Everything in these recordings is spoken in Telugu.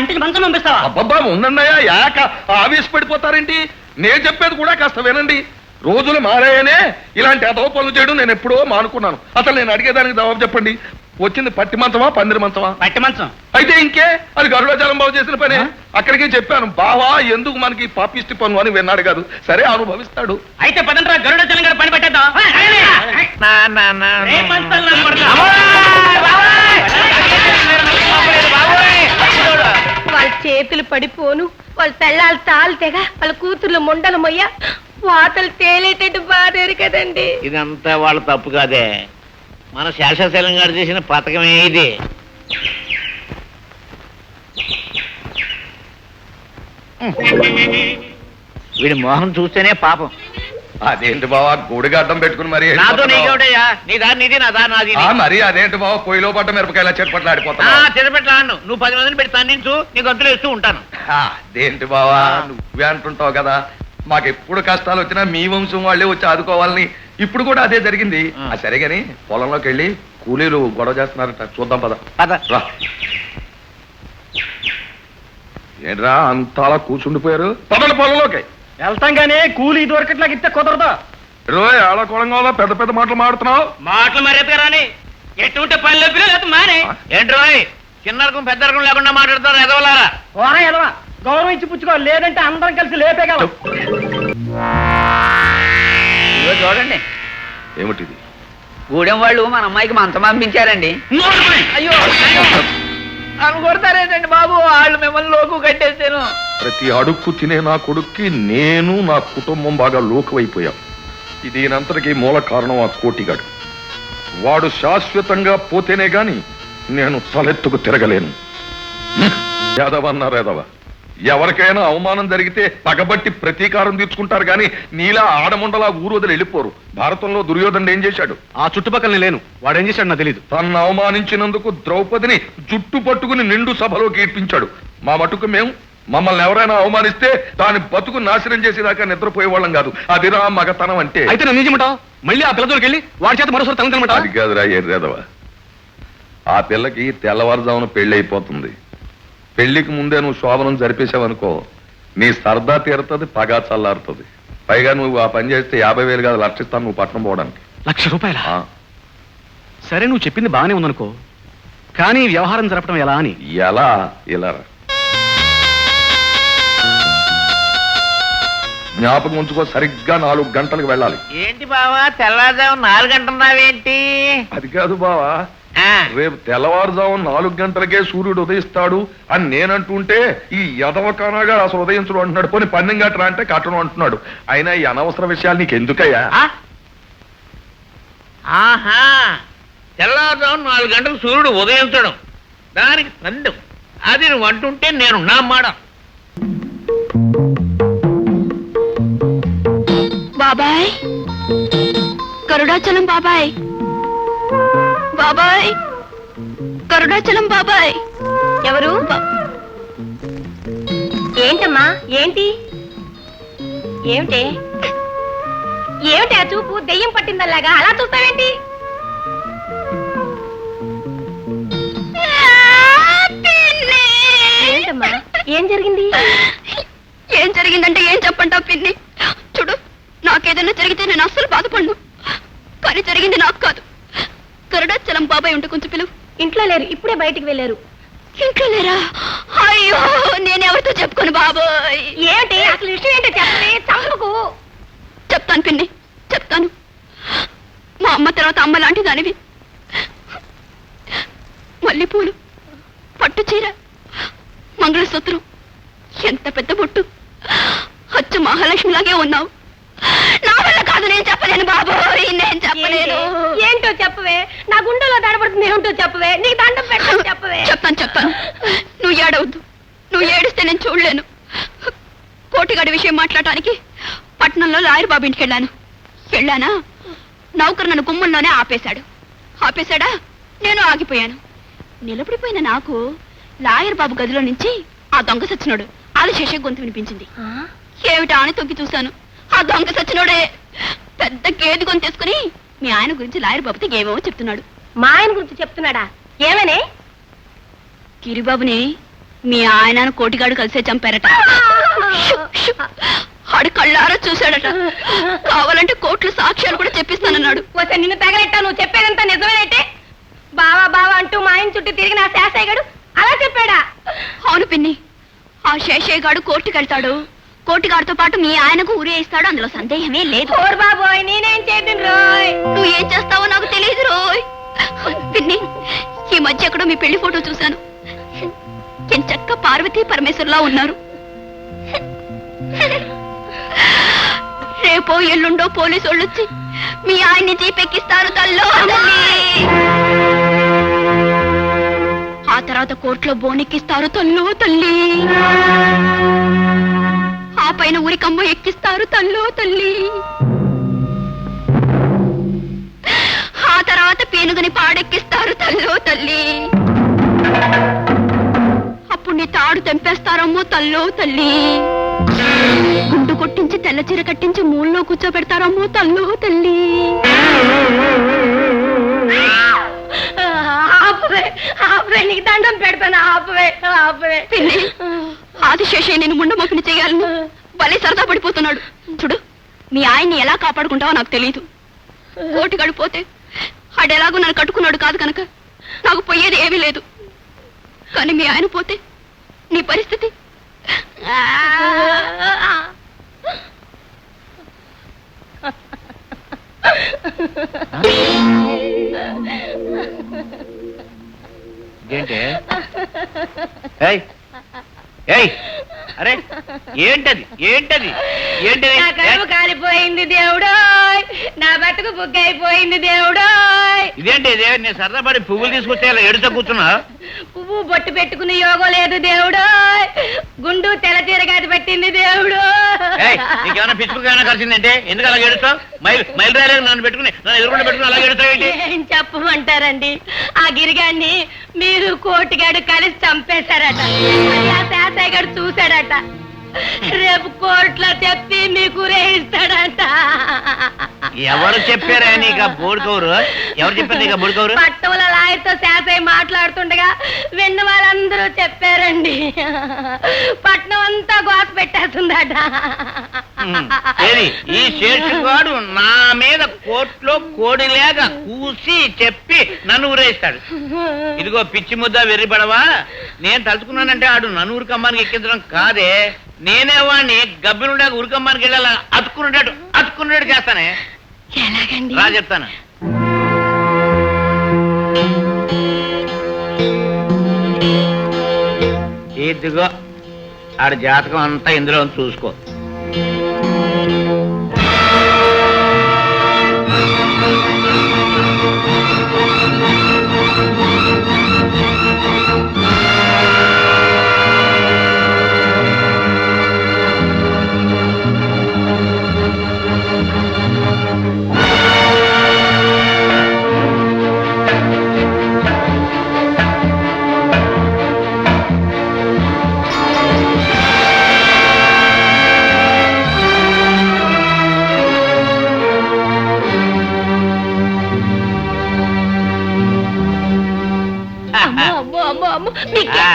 ఇంటికి మంచం పంపిస్తావా? అబ్బబ్బా ఉందన్నయ్యా యాక ఆవేశపడిపోతారేంటి? నేను చెప్పేది కూడా కాస్త వినండి. రోజులు మారాయనే ఇలాంటి అదవ పనులు చేయడం నేను ఎప్పుడో మానుకున్నాను. అసలు నేను అడిగేదానికి జవాబు చెప్పండి. వచ్చింది పట్టి మంచమా పందిరి మంచమా? పట్టి మంచం. అయితే ఇంకే అది గరుడాచలం బాబు చేసిన పని? అక్కడికి చెప్పాను బావా ఎందుకు మనకి పాపిష్టి పను అని విన్నాడు కాదు. సరే అనుభవిస్తాడు. అయితే పదండ్రా గరుడ చలం గారు పని పెట్టేద్దాం. పడిపోను. వాళ్ళ తెల్లాలు తాళ్ళు తెగ వాళ్ళ కూతుర్లు ముండలు మొయ్య వాతలు తేలేటట్టు బాధారు కదండి. ఇదంతా వాళ్ళ తప్పు కాదే. మన శేషశైలం గారు చేసిన పథకమే ఇది. వీడి మోహం చూస్తేనే పాపం. అదేంటి బావా? గూడిగా అడ్డం పెట్టుకుని మరి నాతో వెళ్ళిపోతున్నావు? నీకేమిటయ్యా నీ దారి నీది నా దారి నాది. ఆ, మరి అదేంటి బావా? పొయ్యిలో పడ్డ మిరపకాయల చెట్పట్లు ఆడిపోతా తిరపెట్లాను నువ్వు పది మందిని పెట్టి తన్నించు నీ గంతులు వేస్తూ ఉంటాను. అదేంటి బావా? ఆ. నువ్వే అంటుంటావు కదా. మాకు ఎప్పుడు కష్టాలు వచ్చినా మీ వంశం వాళ్ళే వచ్చి ఆదుకోవాలని ఇప్పుడు కూడా అదే జరిగింది. ఆ. ఆ సరే గాని పొలంలోకి వెళ్ళి కూలీలు గొడవ చేస్తున్నారట. చూద్దాం పద. పద. రా. ఏంట్రా అంత అలా కూర్చుండిపోయారు పొలంలోకి. వెళ్తాం గానీ కూలి దొరకట్లాగా ఇస్తే కుదరదు. రోజు ఆడకోళంగా పెద్ద పెద్ద మాటలు మాడుతున్నావు? మాటలు మరేది రాని? ఎటువంటి పని లేకపోతే మానే. ఏంట్రోయ్ చిన్న రకం పెద్ద రకం లేకుండా మాట్లాడతారు ఎదవలారా? ఓరా ఎదవా గౌరవం ఇచ్చి పుచ్చుకో లేదంటే అందరం కలిసి లేపేగలం ఇదిగో చూడండి. ఏమిటిది? గూడెం వాళ్ళు మన అమ్మాయికి మంచం పంపించారండి. అయ్యో. అవి కొడతారేంటండి బాబు? వాళ్ళు మిమ్మల్ని లోకు కట్టేసాను ప్రతి అడుక్కు తినే నా కొడుక్కి నేను నా కుటుంబం బాగా లోకువైపోయాం. ఇది మూల కారణం ఆ కోటిగాడు. వాడు శాశ్వతంగా పోతేనే గాని నేను తలెత్తుకు తిరగలేను. యాదవన్నారు యాదవ. ఎవరికైనా అవమానం జరిగితే పగబట్టి ప్రతీకారం తీర్చుకుంటారు కానీ నీలా ఆడముండలా ఊరు వదిలి వెళ్ళిపోరు. భారతంలో దుర్యోధనుడు ఏం చేశాడు? ఆ చుట్టుపక్కల నేను వాడు ఏం చేశాడు నాకు తెలియదు తన్ను అవమానించినందుకు ద్రౌపదిని జుట్టు పట్టుకుని నిండు సభలోకి ఈడ్పించాడు మా మటుకు మేము మమ్మల్ని ఎవరైనా అవమానిస్తే దాని బతుకు నాశనం చేసేదాకా నిద్రపోయేవాళ్ళం కాదు. అదిరా మగతనం అంటే. అయితే నన్ను ఏం చేయమంటావు? మళ్ళీ ఆ పిల్లతోకి వెళ్ళి వాడి చేత మరోసారి అది తగ్గుతానమాట కాదురా ఎర్రేదవ ఆ పిల్లకి తెల్లవారుజామున పెళ్ళి అయిపోతుంది పెళ్ళికి ముందే నువ్వు శోభనం జరిపేశావనుకో నీ సరదా తీరుతుంది పగా చల్లారుతుంది. పైగా నువ్వు ఆ పని చేస్తే యాభై వేలు కాదు లక్షిస్తాను నువ్వు పట్నం పోవడానికి. లక్ష రూపాయల? సరే నువ్వు చెప్పింది బాగానే ఉందనుకో. కానీ ఈ వ్యవహారం జరపడం ఎలా అని? ఎలా? ఇలా. జ్ఞాపకం ఉంచుకో సరిగ్గా నాలుగు గంటలకు వెళ్ళాలి. ఏంటి బావా తెల్లారుజాము నాలుగు గంటలున్నావేంటి? అది కాదు బావా రేపు తెల్లవారుజాము నాలుగు గంటలకే సూర్యుడు ఉదయిస్తాడు అని నేనంటుంటే ఈ యదవ కానాగా అసలు ఉదయించడం అంటున్నాడు. పోనీ పన్నెం గట్రా అంటే కట్టడం అంటున్నాడు. అయినా ఈ అనవసర విషయాలు నీకు ఎందుకయ్యా? ఆ? ఆహా. తెల్లారుజాము నాలుగు గంటలకు సూర్యుడు ఉదయించడం. దానికి పందెం అది నువ్వు అంటుంటే నేను నా మాట. బాబాయ్. కరుడాచలం బాబాయ్. బాబాయ్. కరుణాచలం బాబాయ్. ఎవరు? ఏంటమ్మా? ఏంటి? ఏమిటే? ఏమిటి ఆ చూపు? దెయ్యం పట్టిందల్లాగా? అలా చూస్తావేంటి? ఏంటమ్మా? ఏం జరిగింది? ఏం జరిగిందంటే ఏం చెప్పంటావు పిన్ని? చూడు నాకేదైనా జరిగితే నేను అస్సలు బాధపడను. కానీ జరిగింది నాకు బాబాయ్ ఉంటే కొంచెం పిలువు. ఇంట్లో లేరు ఇప్పుడే బయటికి వెళ్ళారు. ఇంట్లో లేరా? అయ్యో నేను ఎవరితో చెప్పుకోను బాబాయ్. ఏమిటి? అసలు విషయం ఏంటో చంపుకు చెప్తాను పిన్ని చెప్తాను. మా అమ్మ తర్వాత అమ్మ లాంటి దానివి మల్లెపూలు పట్టు చీర మంగళసూత్రం. ఎంత పెద్ద బొట్టు. అచ్చు మహాలక్ష్మిలాగే ఉన్నావు. నా వల్ల కాదు నేను చెప్పలేను బాబోయ్ నేను చెప్పలేను. ఏంటి? ఏంటో చెప్పవే. నా గుండెలో ఏమిటో చెప్పవే నీకు దండం పెట్టని చెప్పవే. చెప్తాను చెప్తాను. నువ్వు ఏడవద్దు. నువ్వు ఏడిస్తే నేను చూడలేను. కోటిగాడి విషయం మాట్లాడటానికి పట్నంలో లాయర్ బాబు ఇంటికి వెళ్ళాను. వెళ్ళానా? నౌకరు నన్ను గుమ్మంలోనే ఆపేశాడు. ఆపేశాడా? నేను ఆగిపోయాను. నిలబడిపోయిన నాకు లాయర్ బాబు గదిలో నుంచి ఆ దొంగ సచ్చినోడు ఆదిశేష గొంతు వినిపించింది. ఏమిటా అని తొక్కి చూశాను? ఆ దొంగ సచ్చినోడే పెద్ద గేదె గొంతు తీసుకుని మీ ఆయన గురించి లాయర్ బాబుతో ఏమేమో చెప్తున్నాడు. మా ఆయన గురించి చెప్తున్నాడా? ఏమనే? గిరిబాబుని మీ ఆయనను కోటిగాడు కలిసే చంపారట. ఆడు కళ్ళారా చూశాడట. కావాలంటే కోట్లు సాక్ష్యాలు కూడా చెప్పిస్తానన్నాడు. వస్తే నిన్ను తగలెట్టా నువ్వు చెప్పేదంతా నిజమేనైతే? బావా బావా అంటూ మా ఆయన చుట్టూ తిరిగి నా శాసయ్యగాడు అలా చెప్పాడా? అవును పిన్ని. ఆ శేషయ్య గాడు కోర్టుకి వెళ్తాడు కోర్టుగాడితో పాటు మీ ఆయనకు ఊరే ఇస్తాడు. అందులో సందేహమే లేదు. బాబోయ్ నేనేం చేద్దును రోయ్? నువ్వు ఏం చేస్తావో నాకు తెలియదు రోయ్. పిన్ని ఈ మధ్య ఎక్కడో మీ పెళ్ళి ఫోటో చూశాను. ఎంచక్క పార్వతీ పరమేశ్వర్లా ఉన్నారు. రేపో ఎల్లుండో పోలీసు వాళ్ళు వచ్చి మీ ఆయన్ని జీపెక్కిస్తారు తల్లో. ఆ తర్వాత కోర్టులో బోనెక్కిస్తారు తల్లు తల్లి. ఆ పైన ఊరికమ్మ ఎక్కిస్తారు తల్లో తల్లి. తల్లు. అప్పుడు నీ తాడు తెంపేస్తారమ్మో తల్లో తల్లి. గుండు కొట్టించి తెల్ల చీర కట్టించి మూల్లో కూర్చోబెడతారమ్మో తల్లో తల్లి. ఆపవే ఆపవే నీకు దండం పెడతాను ఆపవే ఆపవే. పిన్ని ఆదిశేషయ్య నేను ముండమోపిని చేయాలను. భలే సరదా పడిపోతున్నాడు. చూడు మీ ఆయన్ని ఎలా కాపాడుకుంటావో నాకు తెలియదు కోటి గడిపోతే ఆడెలాగో నన్ను కట్టుకున్నాడు కాదు కనుక. నాకు పోయేది ఏమీ లేదు. కానీ మీ ఆయన పోతే నీ పరిస్థితి? ఏంటే? ఏయ్! ఏయ్! అరే ఏంటది? ఏంటది? ఏంటది? నా కడుపు కాలిపోయింది దేవుడోయ్! నా బతుకు బుక్ అయిపోయింది ఇదేంటి ఇదే? నేను సరదా పడి పువ్వులు ఇలా ఎడుతా కూర్చున్నా పువ్వు బొట్టు పెట్టుకుని యోగం లేదు దేవుడోయ్ గుండు తెల్ల చీరగాది పెట్టింది దేవుడు. నీకేమైనా పిచ్చుకు ఏమైనా కలిసిందంటే? ఎందుకు అలా ఎడుతావు మైల్ మైల్ రాయలేదు నన్ను పెట్టుకుని నన్ను ఎదురుకుండా పెట్టుకుని అలా ఎడుతావు ఏంటి? ఏం చెప్పమంటారండి? ఆ గిరిగాన్ని మీరు కోటిగాడు కలిసి చంపేశారట. ఆ శాసయ్య గారు చూశాడట. రేపు కోర్టులో చెప్పి మీకు రేయిస్తాడట. ఎవరు చెప్పారా నీకు ఆ బోడుకోరు ఎవరు చెప్పారు నీకు ఆ బోడుకోరు పట్టముల లాయర్తో శాసయ్య మాట్లాడుతుండగా విన్న వాళ్ళందరూ చెప్పారండి. పట్నం అంతా గోస పెట్టేస్తుందట. ఏది? ఈ శేషుగాడు నా మీద కోర్టులో కోడి లేక కూసి చెప్పి నన్ను ఊరేస్తాడు. ఇదిగో పిచ్చి ముద్ద వెర్రిపడవా నేను తలుచుకున్నానంటే ఆడు నన్ను ఉరికమ్మానికి ఎక్కించడం కాదే. నేనే వాడిని గబ్బినుండా ఉరికమ్మానికి వెళ్ళాల? అతుక్కున్నట్టు అతుక్కున్నట్టు చేస్తానే. ఎలాగండి? రా చెప్తాను. ఇదిగో ఆడ జాతకం అంతా ఇందులో చూసుకో.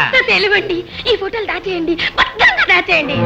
తెలివండి ఈ ఫోటోలు దాచేయండి. భద్రంగా దాచేయండి.